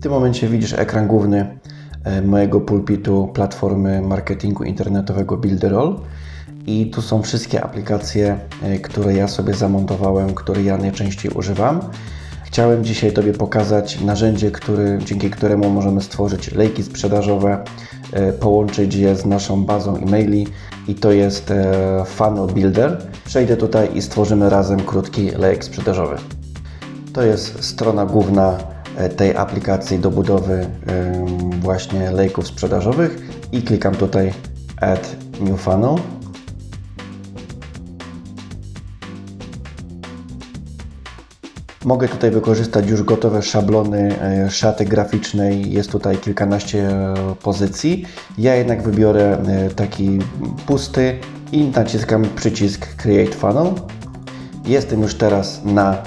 W tym momencie widzisz ekran główny e, mojego pulpitu platformy marketingu internetowego Builderall. I tu są wszystkie aplikacje, e, które ja sobie zamontowałem, które ja najczęściej używam. Chciałem dzisiaj Tobie pokazać narzędzie, który, dzięki któremu możemy stworzyć lejki sprzedażowe, e, połączyć je z naszą bazą e-maili i to jest Funnel Builder. Przejdę tutaj i stworzymy razem krótki lejek sprzedażowy. To jest strona główna tej aplikacji do budowy właśnie lejków sprzedażowych i klikam tutaj Add New Funnel. Mogę tutaj wykorzystać już gotowe szablony e, szaty graficznej. Jest tutaj kilkanaście e, pozycji. Ja jednak wybiorę e, taki pusty i naciskam przycisk Create Funnel. Jestem już teraz na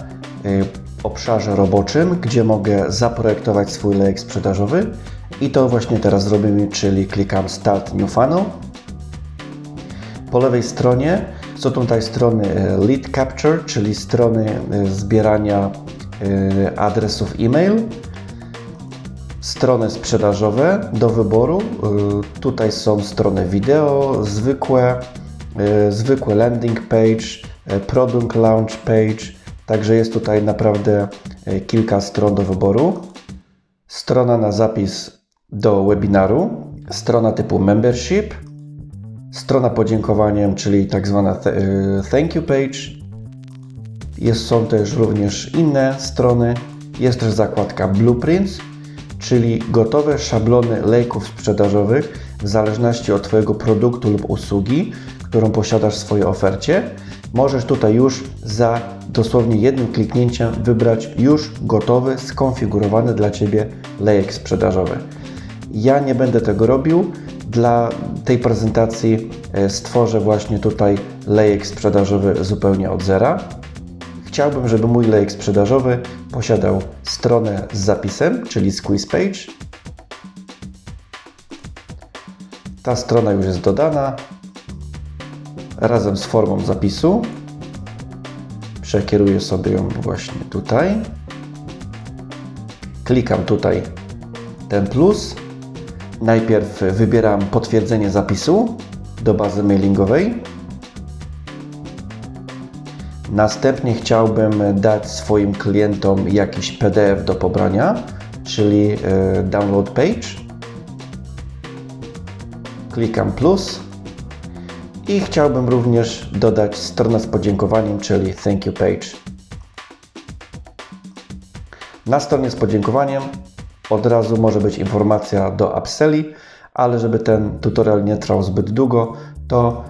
obszarze roboczym, gdzie mogę zaprojektować swój lejek sprzedażowy i to właśnie teraz zrobimy, czyli klikam Start New Funnel. Po lewej stronie są tutaj strony e, lead capture, czyli strony e, zbierania e, adresów e-mail, strony sprzedażowe do wyboru. Tutaj są strony wideo, zwykłe, zwykłe landing page, product launch page, także jest tutaj naprawdę kilka stron do wyboru. Strona na zapis do webinaru, strona typu membership, strona podziękowaniem, czyli tak zwana y, thank you page. Jest, są też również inne strony. Jest też zakładka blueprints, czyli gotowe szablony lejków sprzedażowych w zależności od Twojego produktu lub usługi, którą posiadasz w swojej ofercie. Możesz tutaj już za dosłownie jednym kliknięciem wybrać już gotowy, skonfigurowany dla Ciebie lejek sprzedażowy. Ja nie będę tego robił. Dla tej prezentacji e, stworzę właśnie tutaj lejek sprzedażowy zupełnie od zera. Chciałbym, żeby mój lejek sprzedażowy posiadał stronę z zapisem, czyli squeeze page. Ta strona już jest dodana razem z formą zapisu. Przekieruję sobie ją właśnie tutaj. Klikam tutaj ten plus Najpierw wybieram potwierdzenie zapisu do bazy mailingowej. Następnie chciałbym dać swoim klientom jakiś PDF do pobrania, czyli e, download page. Klikam plus i chciałbym również dodać stronę z podziękowaniem, czyli thank you page. Na stronie z podziękowaniem od razu może być informacja do upselli, ale żeby ten tutorial nie trwał zbyt długo, to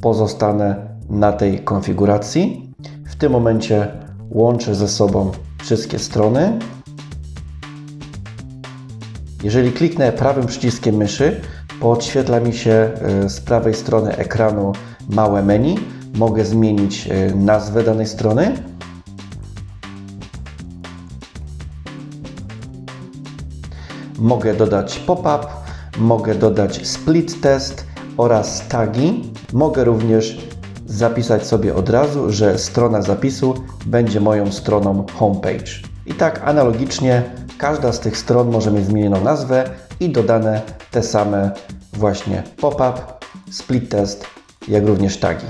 pozostanę na tej konfiguracji. W tym momencie łączę ze sobą wszystkie strony. Jeżeli kliknę prawym przyciskiem myszy, podświetla mi się e, z prawej strony ekranu małe menu. Mogę zmienić e, nazwę danej strony Mogę dodać pop-up, mogę dodać split test oraz tagi. Mogę również zapisać sobie od razu, że strona zapisu będzie moją stroną homepage. I tak analogicznie każda z tych stron może mieć zmienioną nazwę i dodane te same właśnie pop-up, split test, jak również tagi.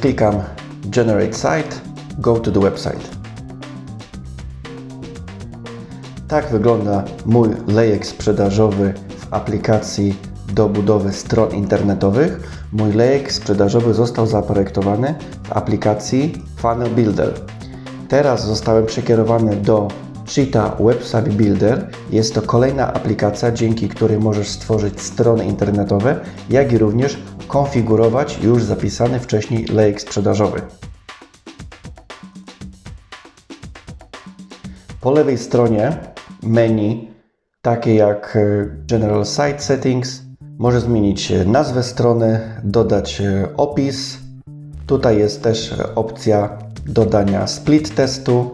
Klikam Generate Site, Go to the website. Tak wygląda mój lejek sprzedażowy w aplikacji do budowy stron internetowych. Mój lejek sprzedażowy został zaprojektowany w aplikacji Funnel Builder. Teraz zostałem przekierowany do Cheetah Website Builder. Jest to kolejna aplikacja, dzięki której możesz stworzyć strony internetowe, jak i również konfigurować już zapisany wcześniej lejek sprzedażowy. Po lewej stronie menu, takie jak e, General Site Settings. Może zmienić nazwę strony, dodać e, opis. Tutaj jest też opcja dodania split testu,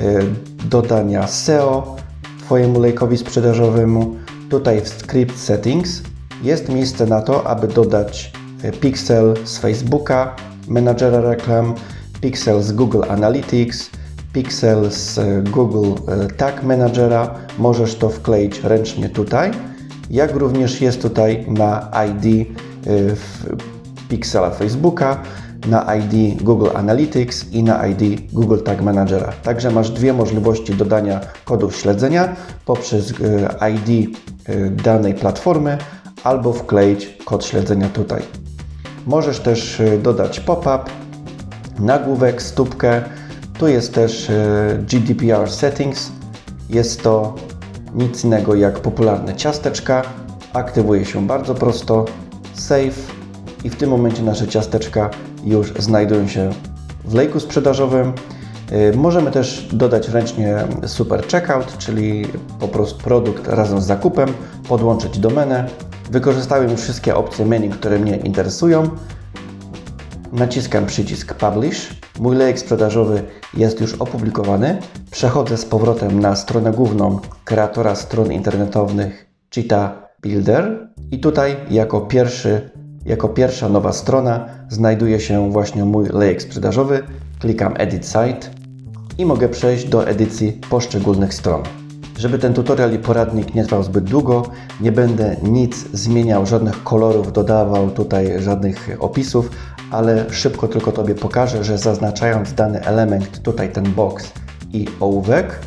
e, dodania SEO Twojemu lejkowi sprzedażowemu. Tutaj w Script Settings jest miejsce na to, aby dodać pixel z Facebooka, menadżera reklam, pixel z Google Analytics, Pixel z e, Google Tag Managera. Możesz to wkleić ręcznie tutaj, jak również jest tutaj na ID w Pixela Facebooka, na ID Google Analytics i na ID Google Tag Managera. Także masz dwie możliwości dodania kodów śledzenia poprzez ID danej platformy albo wkleić kod śledzenia tutaj. Możesz też dodać pop-up, nagłówek, stópkę, tu jest też e, GDPR Settings. Jest to nic innego jak popularne ciasteczka. Aktywuje się bardzo prosto. Save i w tym momencie nasze ciasteczka już znajdują się w lejku sprzedażowym. E, możemy też dodać ręcznie Super Checkout, czyli po prostu produkt razem z zakupem, podłączyć domenę. Wykorzystałem już wszystkie opcje menu, które mnie interesują. Naciskam przycisk Publish. Mój lejek sprzedażowy jest już opublikowany. Przechodzę z powrotem na stronę główną kreatora stron internetowych Cheetah Builder i tutaj jako pierwszy jako pierwsza nowa strona znajduje się właśnie mój lejek sprzedażowy. Klikam Edit Site i mogę przejść do edycji poszczególnych stron. Żeby ten tutorial i poradnik nie trwał zbyt długo, nie będę nic zmieniał, żadnych kolorów dodawał tutaj, żadnych opisów, ale szybko tylko Tobie pokażę, że zaznaczając dany element, tutaj ten box i ołówek,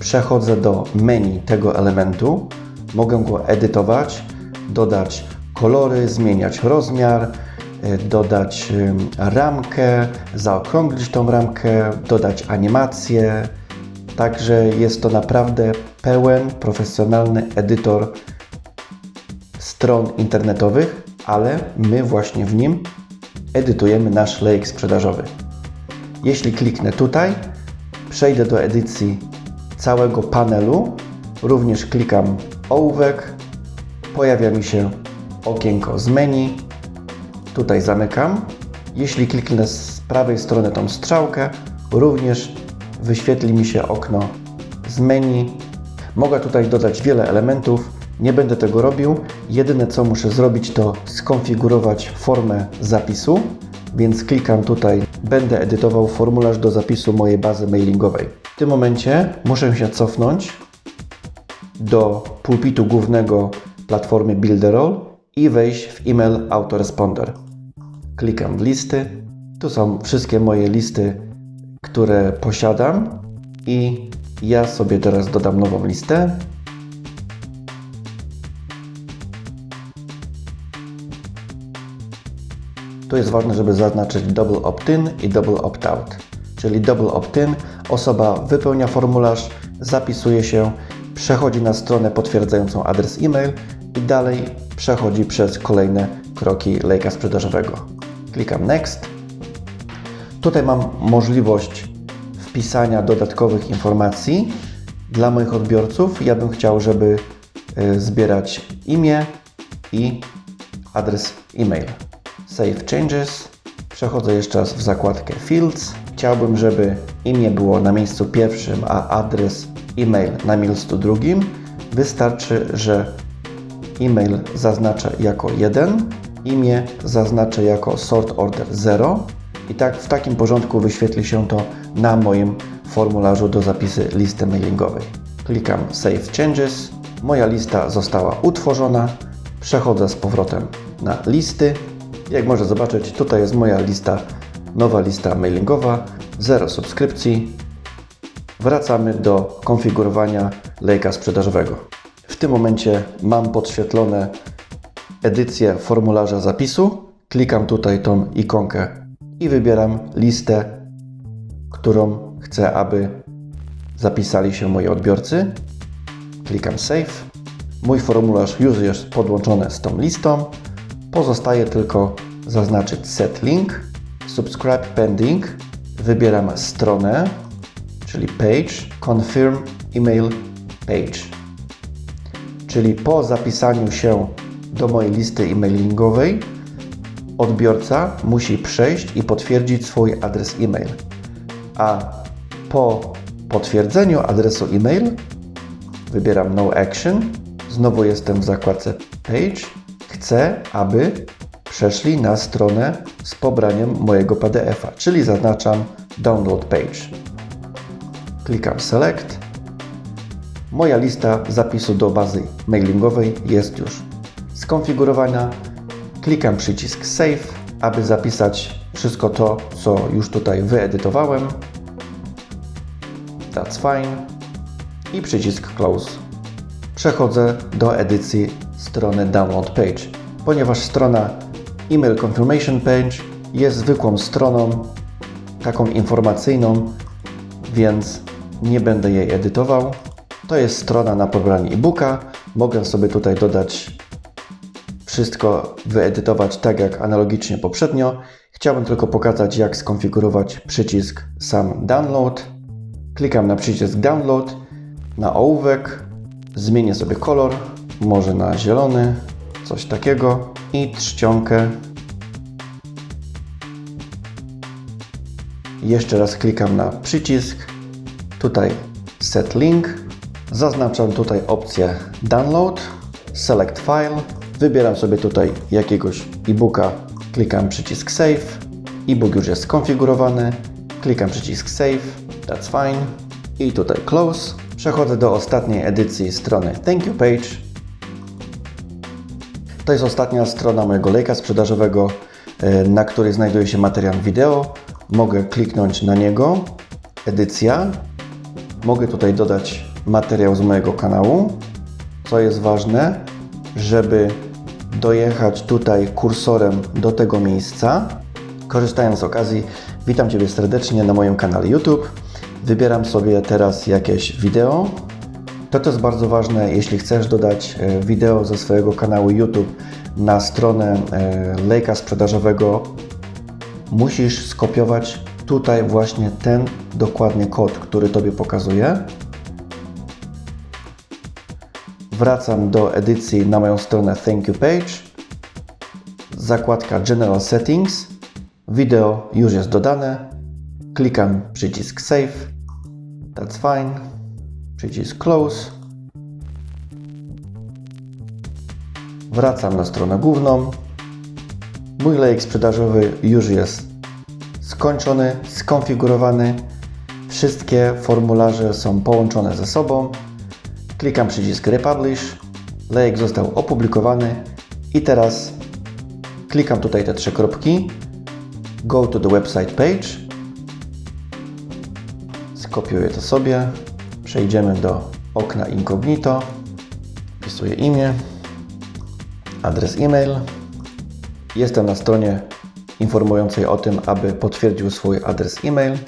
przechodzę do menu tego elementu, mogę go edytować, dodać kolory, zmieniać rozmiar, e, dodać ramkę, zaokrąglić tą ramkę, dodać animację. Także jest to naprawdę pełen, profesjonalny edytor stron internetowych, ale my właśnie w nim edytujemy nasz lejek sprzedażowy. Jeśli kliknę tutaj, przejdę do edycji całego panelu, również klikam ołówek, pojawia mi się okienko z menu, tutaj zamykam. Jeśli kliknę z prawej strony tą strzałkę, również wyświetli mi się okno z menu. Mogę tutaj dodać wiele elementów, nie będę tego robił. Jedyne co muszę zrobić to skonfigurować formę zapisu, więc klikam tutaj będę edytował formularz do zapisu mojej bazy mailingowej. W tym momencie muszę się cofnąć do pulpitu głównego platformy Builderall i wejść w e-mail autoresponder. Klikam w listy. Tu są wszystkie moje listy, które posiadam i ja sobie teraz dodam nową listę. Tu jest ważne, żeby zaznaczyć double opt-in i double opt-out. Czyli double opt-in, osoba wypełnia formularz, zapisuje się, przechodzi na stronę potwierdzającą adres e-mail i dalej przechodzi przez kolejne kroki lejka sprzedażowego. Klikam Next. Tutaj mam możliwość wpisania dodatkowych informacji dla moich odbiorców. Ja bym chciał, żeby y, zbierać imię i adres e-mail. Save Changes. Przechodzę jeszcze raz w zakładkę Fields. Chciałbym, żeby imię było na miejscu pierwszym, a adres e-mail na miejscu drugim. Wystarczy, że e-mail zaznaczę jako 1, imię zaznaczę jako sort order 0 i tak w takim porządku wyświetli się to na moim formularzu do zapisy listy mailingowej. Klikam Save Changes. Moja lista została utworzona. Przechodzę z powrotem na listy jak można zobaczyć, tutaj jest moja lista, nowa lista mailingowa, zero subskrypcji. Wracamy do konfigurowania lejka sprzedażowego. Tym momencie mam podświetlone edycję formularza zapisu. Klikam tutaj tą ikonkę i wybieram listę, którą chcę, aby zapisali się moi odbiorcy. Klikam Save. Mój formularz już jest podłączony z tą listą. Pozostaje tylko zaznaczyć Set Link, Subscribe Pending, wybieram stronę, czyli Page, Confirm Email Page. Czyli po zapisaniu się do mojej listy e-mailingowej odbiorca musi przejść i potwierdzić swój adres e-mail. A po potwierdzeniu adresu e-mail wybieram No Action. Znowu jestem w zakładce Page Chcę, aby przeszli na stronę z pobraniem mojego PDF-a, czyli zaznaczam Download Page. Klikam Select. Moja lista zapisu do bazy mailingowej jest już skonfigurowana. Klikam przycisk Save, aby zapisać wszystko to, co już tutaj wyedytowałem. That's fine. I przycisk Close. Przechodzę do edycji strony Download Page, ponieważ strona Email Confirmation Page jest zwykłą stroną, taką informacyjną, więc nie będę jej edytował. To jest strona na pobranie e-booka. Mogę sobie tutaj dodać wszystko, wyedytować tak jak analogicznie poprzednio. Chciałbym tylko pokazać, jak skonfigurować przycisk sam Download. Klikam na przycisk Download, na ołówek, zmienię sobie kolor, może na zielony, coś takiego i czcionkę. Jeszcze raz klikam na przycisk, tutaj Set Link, zaznaczam tutaj opcję Download, Select File, wybieram sobie tutaj jakiegoś e-booka, klikam przycisk Save, e-book już jest skonfigurowany, klikam przycisk Save, that's fine i tutaj Close. Przechodzę do ostatniej edycji strony Thank You Page. To jest ostatnia strona mojego lejka sprzedażowego, e, na której znajduje się materiał wideo. Mogę kliknąć na niego, edycja. Mogę tutaj dodać materiał z mojego kanału. Co jest ważne, żeby dojechać tutaj kursorem do tego miejsca. Korzystając z okazji, witam Ciebie serdecznie na moim kanale YouTube. Wybieram sobie teraz jakieś wideo. To też bardzo ważne, jeśli chcesz dodać e, wideo ze swojego kanału YouTube na stronę e, lejka sprzedażowego, musisz skopiować tutaj właśnie ten dokładnie kod, który Tobie pokazuję. Wracam do edycji na moją stronę Thank You Page. Zakładka General Settings. Wideo już jest dodane. Klikam przycisk Save. That's fine. Przycisk Close. Wracam na stronę główną. Mój lejek sprzedażowy już jest skończony, skonfigurowany. Wszystkie formularze są połączone ze sobą. Klikam przycisk Republish. Lejek został opublikowany i teraz klikam tutaj te trzy kropki. Go to the website page. Skopiuję to sobie. Przejdziemy do okna incognito. Wpisuję imię, adres e-mail. Jestem na stronie informującej o tym, aby potwierdził swój adres e-mail.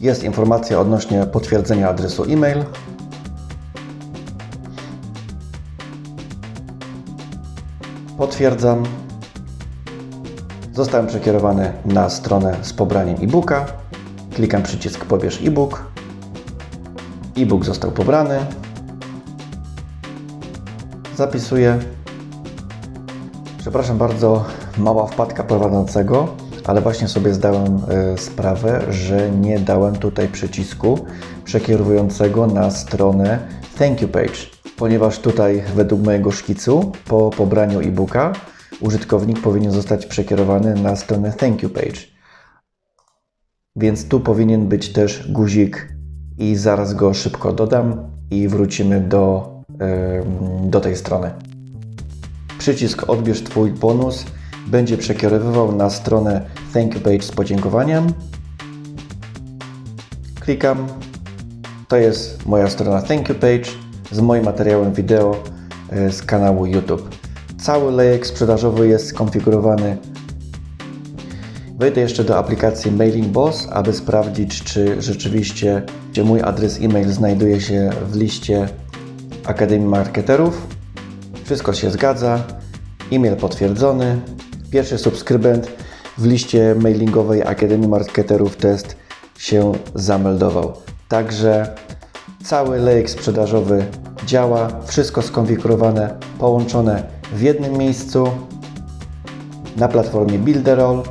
Jest informacja odnośnie potwierdzenia adresu e-mail. Potwierdzam. Zostałem przekierowany na stronę z pobraniem e-booka. Klikam przycisk pobierz e-book. E-book został pobrany. Zapisuję. Przepraszam bardzo, mała wpadka prowadzącego, ale właśnie sobie zdałem e, sprawę, że nie dałem tutaj przycisku przekierowującego na stronę Thank You Page, ponieważ tutaj według mojego szkicu po pobraniu e-booka użytkownik powinien zostać przekierowany na stronę Thank You Page. Więc tu powinien być też guzik i zaraz go szybko dodam i wrócimy do, ym, do tej strony. Przycisk Odbierz Twój bonus będzie przekierowywał na stronę Thank You Page z podziękowaniem. Klikam. To jest moja strona Thank You Page z moim materiałem wideo y, z kanału YouTube. Cały lejek sprzedażowy jest skonfigurowany Wejdę jeszcze do aplikacji Mailing Boss, aby sprawdzić, czy rzeczywiście czy mój adres e-mail znajduje się w liście Akademii Marketerów. Wszystko się zgadza. E-mail potwierdzony. Pierwszy subskrybent w liście mailingowej Akademii Marketerów Test się zameldował. Także cały lejek sprzedażowy działa, wszystko skonfigurowane, połączone w jednym miejscu na platformie Builderall